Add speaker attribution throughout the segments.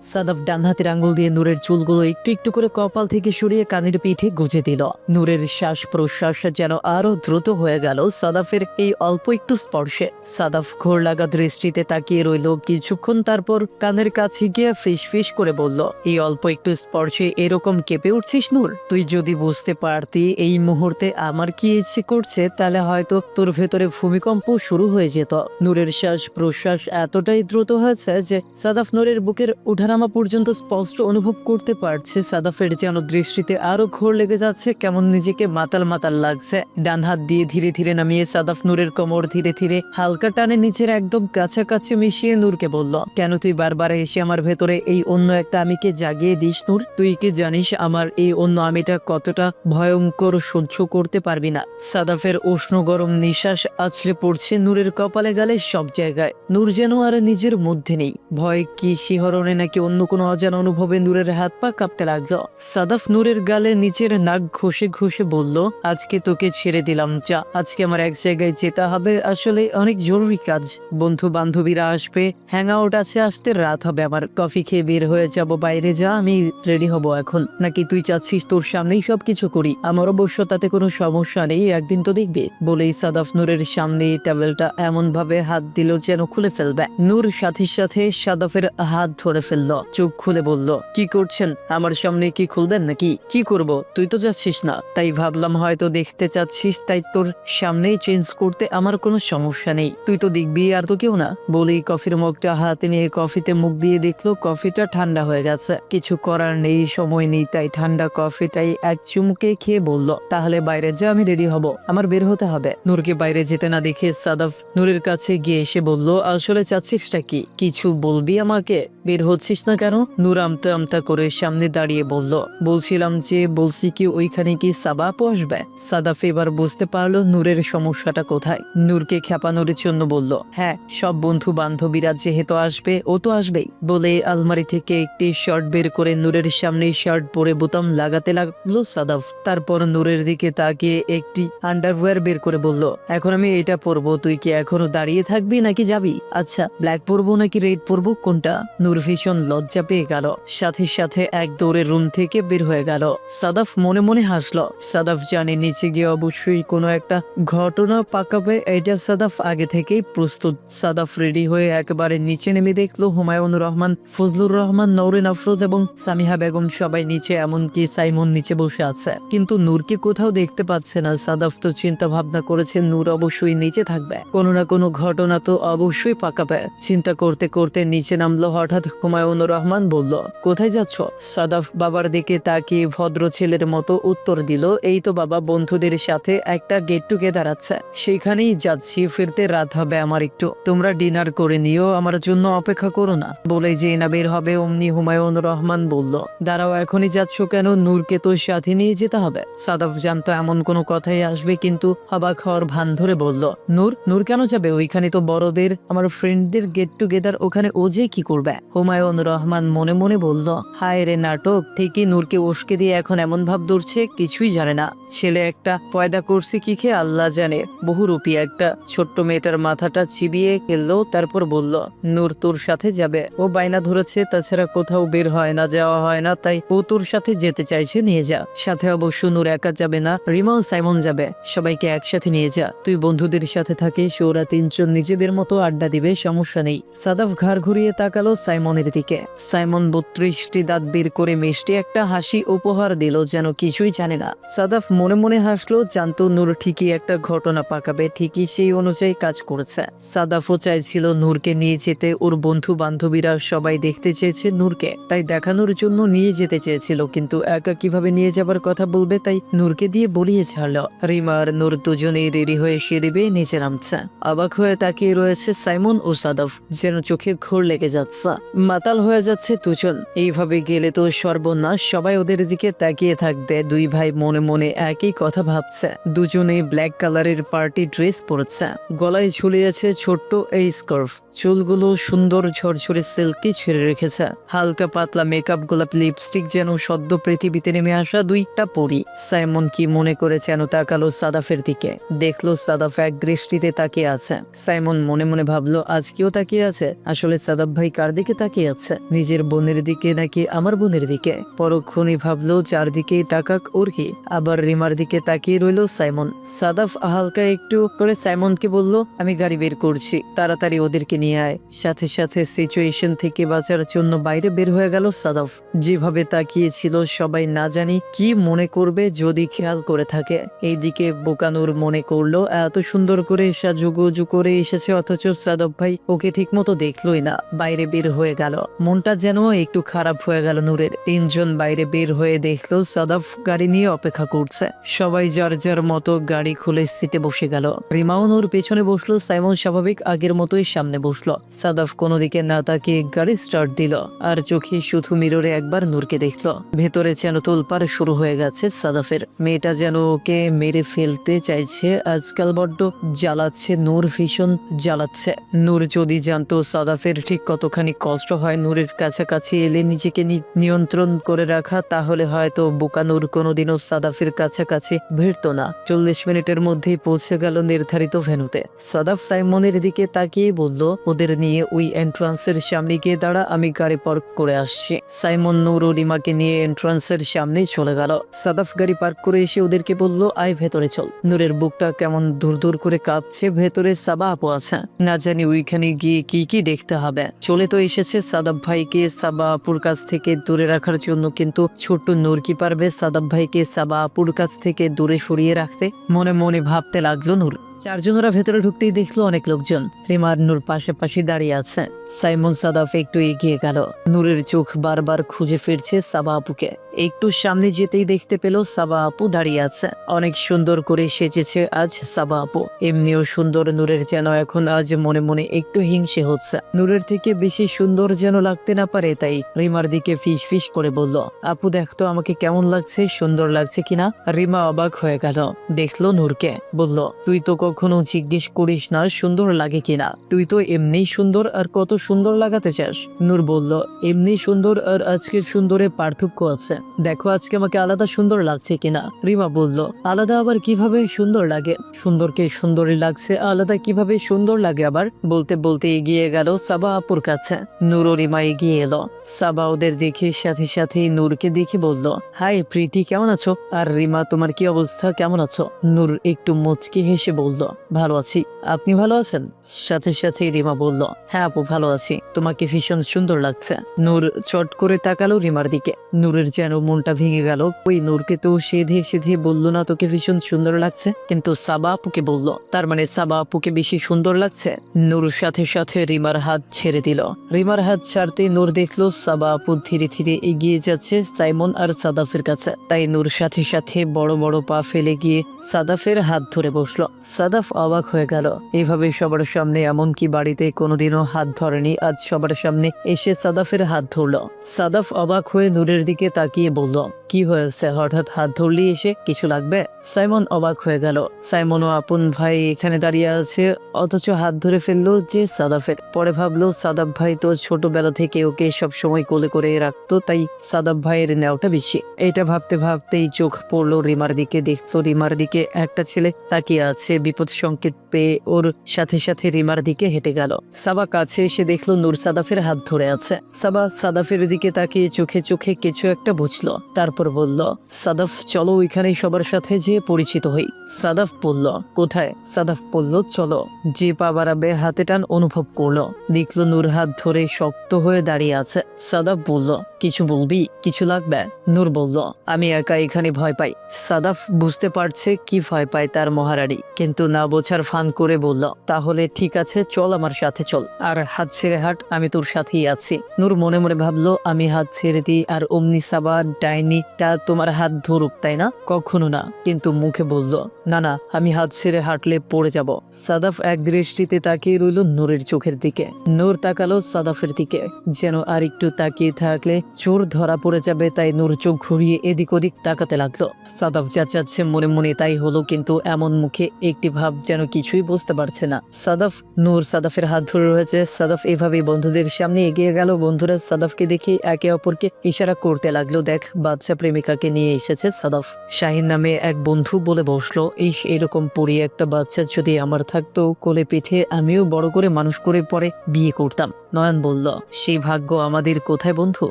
Speaker 1: সাদাফ ডান হাতের আঙ্গুল দিয়ে নূরের চুলগুলো একটু একটু করে কপাল থেকে সরিয়ে কানের পিঠে গুজে দিল। নূরের শ্বাস প্রশ্বাস যেন আরও দ্রুত হয়ে গেল। সাদাফের এই অল্প একটু স্পর্শে সাদাফ ঘোর লাগা দৃষ্টিতে তাকিয়ে রইল। কিছুক্ষণ তারপর কানের কাছে গিয়ে ফিস ফিস করে বলল, এই অল্প একটু স্পর্শে এরকম কেঁপে উঠছিস নূর? তুই যদি বুঝতে পারতি এই মুহূর্তে আমার কি ইচ্ছে করছে, তাহলে হয়তো তোর ভেতরে ভূমিকম্প শুরু হয়ে যেত। নূরের শ্বাস প্রশ্বাস এতটাই দ্রুত হয়েছে যে সাদাফ নূরের বুকের উঠানামা পর্যন্ত স্পষ্ট অনুভব করতে পারছে সাদাফের যেন দৃষ্টিতে আরও ঘোর লেগে যাচ্ছে, কেমন নিজেকে মাতাল মাতাল লাগছে। ডান হাত দিয়ে ধীরে ধীরে নামিয়ে সাদাফ নূরের কোমর ধীরে ধীরে হালকা টানে নিচের একদম কাছাকাছি মিশিয়ে নূরকে বলল, কেন তুই বারবার এসে আমার ভেতরে এই অন্য একটা আমিকে জাগিয়ে দিস নূর? তুই কি জানিস আমার এই অন্য আমিটা কতটা ভয়ঙ্কর সহ্য করতে পারবি না? সাদাফের উষ্ণ গরম নিঃশ্বাস আছড়ে পড়ছে নূরের কপালে গালে সব জায়গায়। নূর যেন আর নিজের মধ্যে নেই। ভয় কি শিহরণে নাকি অন্য কোনো অজানা অনুভবে নূরের হাত পা কাঁপতে লাগল। সাদাফ নূরের গালে নিচের নাক ঘষে ঘষে বলল, আজকে তোকে ছেড়ে দিলাম, যা। আজকে আমার এক জায়গায় যেতে হবে। আসলে অনেক জরুরি কাজ। বন্ধু বান্ধবীরা আসবে। হ্যাং আউট আছে আসতে রাত হবে আমার। কফি খেয়ে বের হয়ে যাব বাইরে, যা। আমি রেডি হব এখন। নাকি তুই চাচ্ছিস তোর সামনেই সবকিছু করি? আমার অবশ্য তাতে কোনো সমস্যা নেই, একদিন তো দেখবে। বলেই সাদাফ নূরের সামনে টেবিলটা এমন ভাবে হাত দিল যেন খুলে ফেলবে। নূর সাথে সাথে সাদাফের হাত ধরে ফেলল। চোখ খুলে বলল, কি করছেন? আমার সামনে কি খুলবেন নাকি? কি করব? তুই তো যাচ্ছিস না। তাই ভাবলাম হয়তো দেখতে চাচ্ছিস, তাই তোর সামনেই চেঞ্জ করতে আমার কোনো সমস্যা নেই। তুই তো দেখবি আর তো কেউ না। বলেই কফির মগটা হাতে নিয়ে কফিতে মুখ দিয়ে দেখল, কফিটা ঠান্ডা হয়ে গেছে। কিছু করার নেই, সময় নেই, তাই ঠান্ডা কফিটাই এক চুমুকে খেয়ে বলল, তাহলে বাইরে যা, আমি রেডি হব। আমার বের হতে হবে। নূরকে বাইরে যেতে না দেখে সাদাফ নূরের কাছে গিয়ে এসে বলল, আসলে চাচ্ছিসটা কি? কিছু বলবি আমাকে? বের হচ্ছিস না কেন? নূর আমতা আমতা করে সামনে দাঁড়িয়ে বলল, বলছিলাম যে বলছি কি ওইখানে কি সাবাপ আসবে সাদাফ এবার বুঝতে পারল নূরের সমস্যাটা কোথায়। নূরকে খেপানোর জন্য বলল হ্যাঁ সব বন্ধু বান্ধবীরা যেহেতু আসবে, ও তো আসবেই। বলে আলমারি থেকে একটি শার্ট বের করে নূরের সামনে শার্ট পরে বোতাম লাগাতে লাগল সাদাফ। তারপর নূরের দিকে তাকিয়ে একটি আন্ডারওয়্যার বের করে বলল, এখন আমি এটা পরবো, তুই কি এখনও দাঁড়িয়ে থাকবি নাকি যাবি? আচ্ছা ব্ল্যাক পরবো নাকি রেড পরবো, কোনটা? নূর ভীষণ লজ্জা পেয়ে গেল। সাথে সাথে এক দৌড়ে রুম থেকে বের হয়ে গেল। সাদাফ মনে মনে হাসলো। সাদাফ জানে নিচে গিয়ে অবশ্যই কোনো একটা ঘটনা পাকাবে। এটা সাদাফ আগে থেকেই প্রস্তুত। সাদাফ রেডি হয়ে একেবারে নিচে নেমে দেখল হুমায়ুন রহমান, ফজলুর রহমান নৌরিন আফরোজ এবং সামিহা বেগম সবাই নিচে, এমনকি সাইমন নিচে বসে আছে। কিন্তু নূরকে কোথাও দেখতে পাচ্ছে না। সাদাফ তো চিন্তা ভাবনা করেছে, নূর অবশ্যই নিচে থাকবে। কোনো না কোনো ঘটনা তো অবশ্যই পাকাবে। চিন্তা করতে করতে নিচে নামলো হঠাৎ হুমায়ুন রহমান বলল, কোথায় যাচ্ছ? সাদাফ বাবার দিকে তাকিয়ে ভদ্র ছেলের মতো উত্তর দিল, এই তো বাবা, বন্ধুদের সাথে একটা গেট টুগেদার আছে। সেখানেই যাচ্ছি, ফিরতে রাত হবে আমার একটু। তোমরা ডিনার করে নিও, আমার জন্য অপেক্ষা করো না। বলে যে না বের হবে, অমনি হুমায়ুন রহমান বলল, দাঁড়াও, এখনই যাচ্ছ কেন? নূরকে তো সাথে নিয়ে যেতে হবে? সাদাফ জানতো এমন কোনো কথাই আসবে, কিন্তু অবাক হওয়ার ভান ধরে বলল, নূর নূর কেন যাবে? ওইখানে তো বড়দের, আমার ফ্রেন্ডদের গেট টুগেদার ওখানে ও যে কি করবে? হুমায়ুন রহমান মনে মনে বলল, হায় রে নাটক, ঠিকই নূরকে উস্কে দিয়ে এখন এমন ভাব ধরছে, কিছুই জানে না। ছেলে একটা পয়দা করছে কি খেয়ে, আল্লাহ জানে। বহুরূপী একটা ছোট্ট মেয়েটার মাথাটা চিবিয়ে খেললো, তারপর বলল, নূর তোর সাথে যাবে। ও বায়না ধরেছে, তাছাড়া কোথাও বের হয় না, যাওয়া হয় না, তাই ও তোর সাথে যেতে চাইছে, নিয়ে যা। সাথে অবশ্য নূর একা যাবে না রিমন সাইমন যাবে। সবাইকে একসাথে নিয়ে যা। তুই বন্ধুদের সাথে থাকিস, ওরা তিনজন নিজেদের মতো আড্ডা দিবে, সমস্যা নেই। সাদাফ ঘাড় ঘুরিয়ে তাকালো সাইমনের দিকে। সাইমন বত্রিশটি দাঁত বের করে মিষ্টি একটা হাসি উপহার দিল যেন কিছুই জানে না। সাদাফ মনে মনে হাসলো, জানতো নূর ঠিকই একটা ঘটনা পাকাবে, ঠিকই সেই অনুযায়ী কাজ করেছে। সাদাফও চাইছিল নূরকে নিয়ে যেতে, ওর বন্ধু বান্ধবীরা সবাই দেখতে চেয়েছে নূরকে। তাই দেখানোর জন্য নিয়ে যেতে চেয়েছিল, কিন্তু একা কীভাবে নিয়ে যাবার কথা বলবে তাই নূরকে দিয়ে বলিয়ে ছাড়লো। রিমা আর নূর দুজনেই রেডি হয়ে সিঁড়িবে নিচে নামছে। অবাক হয়ে তাকিয়ে রয়েছে সাইমন ও সাদাফ, যেন চোখে ঘোর লেগে যাচ্ছে। মাতাল হয়ে যাচ্ছে দুজন। এইভাবে গেলে তো সর্বনাশ, সবাই ওদের দিকে তাকিয়ে থাকবে। দুই ভাই মনে মনে একই কথা ভাবছে। দুজনেই ব্ল্যাক কালারের পার্টি ড্রেস পরেছে। গলায় ঝুলিয়েছে ছোট্ট এই স্কার্ফ চুলগুলো সুন্দর ঝরঝরে সিল্কি ছেড়ে রেখেছে। হালকা পাতলা মেকআপ গোলাপ লিপস্টিক যেন সদ্য পৃথিবীতে নেমে আসা দুইটা পরি। সাইমন কি মনে করে যেন তাকালো সাদাফের দিকে। দেখল সাদাফ এক দৃষ্টিতে তাকিয়ে আছে। সাইমন মনে মনে ভাবলো, আজকেও তাকিয়ে আছে? আসলে সাদাফ ভাই কার দিকে তাকিয়ে আছে নিজের বোনের দিকে নাকি আমার বোনের দিকে? পরক্ষণই ভাবলো চারদিকেই তাকাক ওরকি আবার রিমার দিকে তাকিয়ে রইল সাইমন। সাদাফ হালকা একটু করে সাইমনকে বলল, আমি গাড়ি বের করছি। তাড়াতাড়ি ওদেরকে নিয়ে আয়। সাথে সাথে সিচুয়েশন থেকে বাঁচার জন্য বাইরে বের হয়ে গেল সাদাফ। যেভাবে তাকিয়েছিল, সবাই না জানি কি মনে করবে যদি খেয়াল করে থাকে। এইদিকে বোকানুর মনে করল, এত সুন্দর করে সাজুগুজু করে এসেছে, অথচ সাদব ভাই ওকে ঠিক মতো দেখলোই না। বাইরে বের হয়ে গেল। মনটা যেন একটু খারাপ হয়ে গেল নূরের। তিনজন বাইরে বের হয়ে দেখল সাদাফ গাড়ি নিয়ে অপেক্ষা করছে। সবাই যার যার মতো গাড়ি খুলে সিটে বসে গেল। রিমাও নূর পেছনে বসল, সাইমন স্বাভাবিক আগের মতোই সামনে বসল। সাদাফ কোনো দিকে না তাকিয়ে গাড়ি স্টার্ট দিল আর চোখে শুধু মিররে একবার নূরকে দেখল। ভেতরে যেন তোলপাড় শুরু হয়ে গেছে সাদাফের। মেয়েটা যেন ওকে মেরে ফেলতে চাইছে, আজকাল বড্ড জ্বালাচ্ছে, নূর ভীষণ জ্বালাচ্ছে। নূর যদি জানতো সাদাফের ঠিক কতখানি কষ্ট হয়, নূরের কাছাকাছি এলে নিজেকে নিয়ন্ত্রণ করে রাখা, তাহলে হয়তো বোকানুর কোনোদিনও সাদাফের কাছাকাছি ভিড়তো না। চল্লিশ মিনিটের মধ্যেই পৌঁছে গেল নির্ধারিত ভেনুতে সাদাফ সাইমনের দিকে তাকিয়ে বলল, ওদের নিয়ে ওই এন্ট্রান্সের সামনে গিয়ে দাঁড়া, আমি গাড়ি পার্ক করে আসছি। সাইমন, নূর রিমাকে নিয়ে এন্ট্রান্সের সামনে চলে গেল। সাদাফ গাড়ি পার্ক করে এসে ওদেরকে বলল, আয় ভেতরে চল। নূরের বুকটা কেমন দূর দূর করে কাঁপছে, ভেতরে সাবা আপু আছে। না জানি ওইখানে গিয়ে কি কি দেখতে হবে। চলে তো এসেছে সাদাব ভাইকে সাবা আপুর কাছ থেকে দূরে রাখার জন্য, কিন্তু ছোট্ট নূর কি পারবে সাদাব ভাইকে সাবা আপুর কাছ থেকে দূরে সরিয়ে রাখতে? মনে মনে ভাবতে লাগল নূর। চারজনেরা ভেতরে ঢুকতেই দেখল অনেক লোকজন। রিমার নূর পাশাপাশি দাঁড়িয়ে আছে। সাইমন সাদাফ একটু এগিয়ে গেল। নূরের চোখ বারবার খুঁজে ফিরছে সাবা আপুকে। একটু সামনে যেতেই দেখতে পেল সাবা আপু দাঁড়িয়ে আছে। অনেক সুন্দর করে সেজেছে আজ সাবা আপু। এমনিও সুন্দর নূরের যেন এখন আজ মনে মনে একটু হিংসে হচ্ছে। নূরের থেকে বেশি সুন্দর যেন লাগতে না পারে, তাই রিমার দিকে ফিস ফিস করে বলল, আপু দেখতো আমাকে কেমন লাগছে, সুন্দর লাগছে কিনা? রিমা অবাক হয়ে গেল। দেখল নূরকে, বলল, তুই তো কখনো জিজ্ঞেস করিস না সুন্দর লাগে কিনা। তুই তো এমনিই সুন্দর আর কত সুন্দর লাগাতে চাস? নূর বলল, এমনি সুন্দর আর আজকের সুন্দরে পার্থক্য আছে। দেখো আজকে আমাকে আলাদা সুন্দর লাগছে কিনা? রিমা বলল, আলাদা আবার কীভাবে সুন্দর লাগে? সুন্দরকে সুন্দরই লাগছে, আলাদা কীভাবে সুন্দর লাগে আবার? বলতে বলতে এগিয়ে গেল সাবা আপুর কাছে। নূর ও রিমা এগিয়ে এলো। সাবা ওদের দেখে সাথে সাথে নূরকে দেখে বলল, হাই প্রীতি, কেমন আছো? আর রিমা, তোমার কি অবস্থা? কেমন আছো? নূর একটু মুচকি হেসে বলল, ভালো আছি। আপনি ভালো আছেন? সাথে সাথে রিমা বলল হ্যাঁ আপু, ভালো আছি। তোমাকে ভীষণ সুন্দর লাগছে। নূর চট করে তাকালো রিমার দিকে। নূরের যেন মনটা ভেঙে গেল। ওই নূরকে তো সেধে সেধে বলল না, তোকে ভীষণ সুন্দর লাগছে? কিন্তু সাবা আপুকে বলল, তার মানে সাবা আপুকে বেশি সুন্দর লাগছে? নূর সাথে সাথে রিমার হাত ছেড়ে দিল। রিমার হাত ছাড়তে নূর দেখল সাবা আপু ধীরে ধীরে এগিয়ে যাচ্ছে সাইমন আর সাদাফের কাছে। তাই নূর সাথে সাথে বড় বড় পা ফেলে গিয়ে সাদাফের হাত ধরে বসল। সাদাফ অবাক হয়ে গেল। এভাবে সবার সামনে এমনকি বাড়িতে কোনোদিনও হাত ধরেনি আজ সবার সামনে এসে সাদাফের হাত ধরলো। সাদাফ অবাক হয়ে নূরের দিকে তাকিয়ে বলল, কি হয়েছে? হঠাৎ হাত ধরলি এসে কিছু লাগবে? সাইমন অবাক হয়ে গেল। সাইমন ও আপন ভাই এখানে দাঁড়িয়ে আছে, অথচ হাত ধরে ফেলল যে সাদাফের। পরে ভাবলো সাদাব ভাই তো ছোটবেলা থেকে ওকে সব সময় কোলে করে রাখতো, তাই সাদাব ভাইয়ের নেওয়াটা বেশি। এটা ভাবতে ভাবতেই চোখ পড়ল রিমার দিকে, দেখল রিমার দিকে একটা ছেলে তাকিয়ে আছে বিপদ সংকেত পেয়ে ওর সাথে সাথে রিমার দিকে হেঁটে গেল। সাবা কাছে এসে দেখল নূর সাদাফের হাত ধরে আছে। সাবা সাদাফের দিকে তাকিয়ে চোখে চোখে কিছু একটা বুঝলো। তারপর বলল, সাদাফ, চলো ওইখানে সবার সাথে যে পরিচিত হই। সাদাফ বলল, কোথায়? সাদাফ বলল, চলো। যে পা বাড়াবে হাতে টান অনুভব করল। দেখল নূর হাত ধরে শক্ত হয়ে দাঁড়িয়ে আছে। সাদাফ বলল কিছু বলবি? কিছু লাগবে? নূর বলল, আমি একা এখানে ভয় পাই। সাদাফ বুঝতে পারছে কি ভয় পায় তার মহারানী, কিন্তু না বোঝার ফান করে বলল, তাহলে ঠিক আছে, চল আমার সাথে চল। আর হাত ছেড়ে হাট, আমি তোর সাথেই আছি। নূর মনে মনে ভাবলো, আমি হাত ছেড়ে দিই আর অমনি সাবা ডাইনিটা তোমার হাত ধরুক, তাই না? কখনো না। কিন্তু মুখে বলল, না না, আমি হাত ছেড়ে হাঁটলে পড়ে যাব। সাদাফ এক দৃষ্টিতে তাকিয়ে রইল নূরের চোখের দিকে। নূর তাকালো সাদাফের দিকে, যেন আর একটু তাকিয়ে থাকলে চোর ধরা পড়ে যাবে, তাই নূর চোখ ঘুরিয়ে এদিক ওদিক তাকাতে লাগল। সাদাফ যা চাচ্ছে মনে মনে, তাই হলো কিন্তু এমন মুখে একটি ভাব যেন কিছুই বুঝতে পারছে না। সাদাফ নূর সাদাফের হাত ধরে রয়েছে। সাদাফ এভাবেই বন্ধুদের সামনে এগিয়ে গেল। বন্ধুরা সাদাফকে দেখে একে অপরকে ইশারা করতে লাগল। দেখ বাচ্চা প্রেমিকাকে নিয়ে এসেছে সাদাফ শাহিন নামে এক বন্ধু বলে বসল এই এরকম পড়ি একটা বাচ্চা যদি আমার থাকতো, কোলে পিঠে আমিও বড় করে মানুষ করে পরে বিয়ে করতাম। নয়ন বলল সেই ভাগ্য আমাদের কোথায় বন্ধু?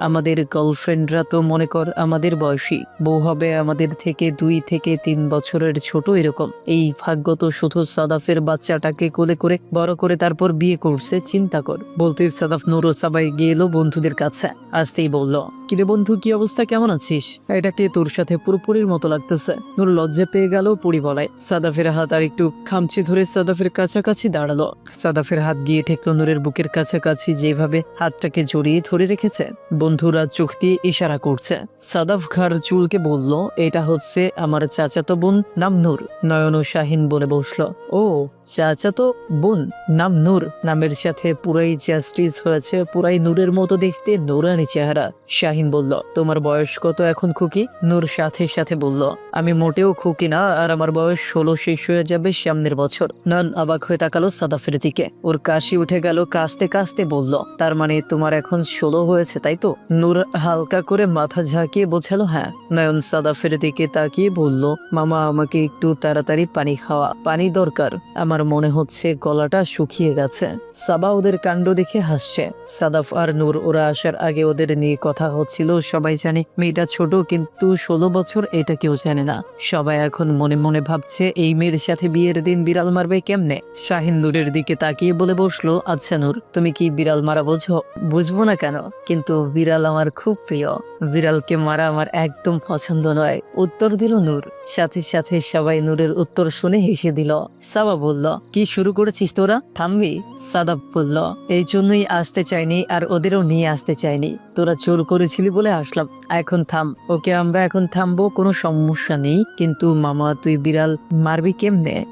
Speaker 1: আমাদের গার্লফ্রেন্ডরা তো মনে কর আমাদের বয়সী। বউ হবে আমাদের থেকে দুই থেকে তিন বছরের ছোট এরকম। এই ভাগ্য তো শুধু সাদাফের বাচ্চাটাকে কোলে করে, বড় করে তারপর বিয়ে করছে, চিন্তা কর। বলতে সাদাফ নুরো সাবাই গিয়ে এলো বন্ধুদের কাছে, আসতেই বলল, কিরে বন্ধু, কি অবস্থা? কেমন আছিস? এটাকে তোর সাথে পুরোপুরির মতো লাগতেছে? নূর লজ্জা পেয়ে গেল পুরি বলায় সাদাফের হাত আর একটু খামচি ধরে সাদাফের কাছাকাছি দাঁড়াল। সাদাফের হাত গিয়ে ঠেকলো নূরের বুকের কাছাকাছি যেভাবে হাতটাকে জড়িয়ে ধরে রেখেছে, বন্ধুরা চোখ দিয়ে ইশারা করছে। সাদাফ ঘাড় চুলকে বলল, এটা হচ্ছে আমার চাচাতো বোন নাম নূর নয়ন শাহিন বলে বসল, ও, চাচাতো বোন নাম নূর নামের সাথে পুরাই জাস্টিস হয়েছে, পুরাই নূরের মতো দেখতে নূরানি চেহারা। শাহিন বলল, তোমার বয়স কত এখন, খুকি? নূর সাথে সাথে বলল, আমি মোটেও খুকি না, আর আমার বয়স ষোলো শেষ হয়ে যাবে সামনের বছর। নন অবাক হয়ে তাকালো সাদাফের দিকে। ওর কাশি উঠে গেল কাশতে কাশতে বলল, তার মানে তোমার এখন ষোলো হয়েছে, তাই তো? নূর হালকা করে মাথা ঝাঁকিয়ে বোঝালো হ্যাঁ। নয়ন সাদাফের দিকে তাকিয়ে বলল, মামা, আমাকে একটু তাড়াতাড়ি পানি খাওয়া। পানি দরকার। আমার মনে হচ্ছে গলাটা শুকিয়ে গেছে। সাবা ওদের কাণ্ড দেখে হাসছে। সাদাফ আর নূর, ওরা আসার আগে ওদের নিয়ে কথা হচ্ছিল, সবাই জানে মেয়েটা ছোট, কিন্তু ষোলো বছর এটা কেউ জানে না। সবাই এখন মনে মনে ভাবছে, এই মেয়ের সাথে বিয়ের দিন বিড়াল মারবে কেমনে? শাহিন নূরের দিকে তাকিয়ে বলে বসল আচ্ছা নূর, তুমি কি বিড়াল মারা বোঝো, বুঝব না কেন? কিন্তু বিড়াল আমার খুব প্রিয়। বিড়ালকে মারা আমার একদম পছন্দ নয়। উত্তর দিল নূর। সাথে সাথে সবাই নূরের উত্তর শুনে হেসে দিল। সাবা বলল, কি শুরু করেছিস তোরা? থামবি? সাদাব বলল, এই জন্যই আসতে চাইনি আর ওদেরও নিয়ে আসতে চাইনি। তোরা চোর করেছিলি বলে আসলাম। এখন থাম। ওকে আমরা এখন থামবো, কোনো সমস্যা নেই। কিন্তু মামা, তুই বিড়াল মারবি কেমনে?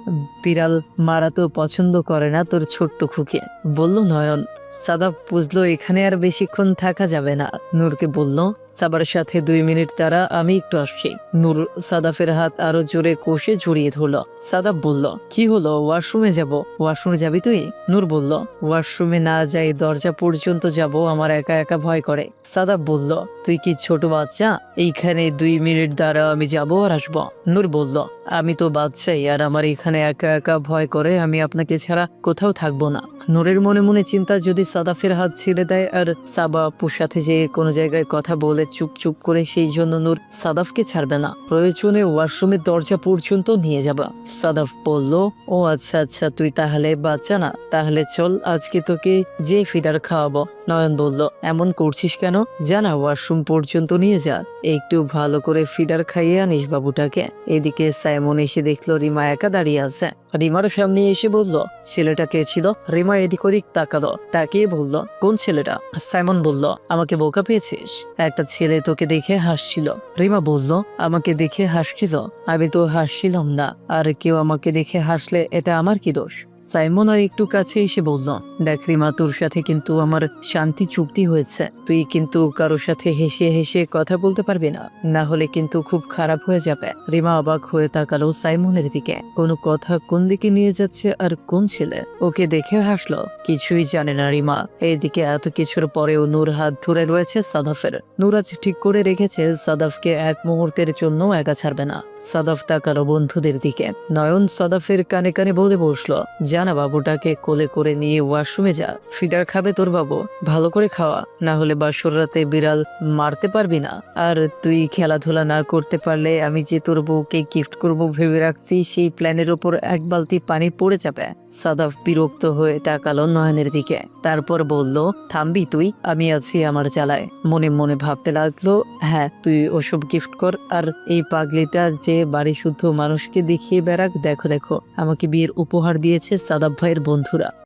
Speaker 1: বিড়াল মারা তো পছন্দ করে না তোর ছোট্ট খুকে। বলল নয়ন। সাদাব বুঝলো, এখানে আর বেশিক্ষণ থাকা যাবে না। নূরকে বলল, সাবার সাথে দুই মিনিট তারা আমি একটু আসছি। নূর সাদাফের হাত আরও জোরে কষে জড়িয়ে ধরলো। সাদাব বলল, কি হলো? ওয়াশরুমে যাব? ওয়াশরুমে যাবি তুই? নূর বলল, ওয়াশরুমে না যাই দরজা পর্যন্ত যাব, আমার একা একা ভয় করে। সাদাব বলল, তুই কি ছোট বাচ্চা? এইখানে দুই মিনিট দ্বারা আমি যাব আর আসব। নূর বলল, আমি তো বাচ্চাই, আর আমার এখানে একা একা ভয় করে, আমি আপনাকে ছাড়া কোথাও থাকব না। নূরের মনে মনে চিন্তা যদি সাদাফের হাত ছেড়ে দেয় আর সাবা আপুর সাথে যে কোনো জায়গায় কথা বলে চুপ চুপ করে, সেই জন্য নূর সাদাফকে ছাড়বে না। প্রয়োজনে ওয়াশরুমের দরজা পর্যন্ত নিয়ে যাবা। সাদাফ বলল, ও আচ্ছা আচ্ছা তুই তাহলে বাচ্চা না। তাহলে চল, আজকে তোকে যে ফিডার খাওয়াবো। নয়ন বলল, এমন করছিস কেন? জানা ওয়াশরুম পর্যন্ত নিয়ে যা। একটু ভালো করে ফিডার খাইয়ে আনিস বাবুটাকে। এদিকে সাইমন এসে দেখল, রিমা একা দাঁড়িয়ে আছে। রিমার সামনে এসে বলল, ছেলেটা কে ছিল? রিমা এদিক ওদিক তাকালো, তাকিয়ে বলল, কোন ছেলেটা? সাইমন বলল, আমাকে বোকা পেয়েছিস। একটা ছেলে তোকে দেখে হাসছিল। রিমা বলল, আমাকে দেখে হাসছিল? আমি তো হাসছিলাম না। আর কেউ আমাকে দেখে হাসলে এটা আমার কি দোষ? সাইমন আর একটু কাছে এসে বলল, দেখ রিমা, তোর সাথে কিন্তু আমার শান্তি চুক্তি হয়েছে। তুই কিন্তু কারোর সাথে হেসে হেসে কথা বলতে পারবি না। না হলে কিন্তু খুব খারাপ হয়ে যাবে। রিমা অবাক হয়ে তাকালো সাইমনের দিকে। কোনো কথা কোন দিকে নিয়ে যাচ্ছে আর কোন ছেলে? ওকে দেখে হাসলো। কিছুই জানে না রিমা। এইদিকে এত কিছুর পরেও নূর হাত ধরে রয়েছে সাদাফের। নূর আজ ঠিক করে রেখেছে, সাদাফকে এক মুহূর্তের জন্য একা ছাড়বে না। সাদাফ তাকালো বন্ধুদের দিকে। নয়ন সাদাফের কানে কানে বলে বসল জানা বাবুটাকে কোলে করে নিয়ে ওয়াশরুমে যা। ফিডার খাবে তোর বাবু। ভালো করে খাওয়া। না হলে বাসর রাতে বিড়াল মারতে পারবি না। আর তুই খেলাধুলা না করতে পারলে আমি যে তোর বউকে গিফট করব ভেবে রাখছি, সেই প্ল্যানের ওপর এক বালতি পানি পড়ে যাবে। সাদাফ বিরক্ত হয়ে তাকালো নয়নের দিকে। তারপর বলল, থামবি তুই, আমি আছি আমার চালায় মনে মনে ভাবতে লাগল হ্যাঁ তুই ওসব গিফট কর, আর এই পাগলিটা যে বাড়ি শুদ্ধ মানুষকে দেখিয়ে বেড়াক, দেখো দেখো, আমাকে বিয়ের উপহার দিয়েছে সাদাফ ভাইয়ের বন্ধুরা।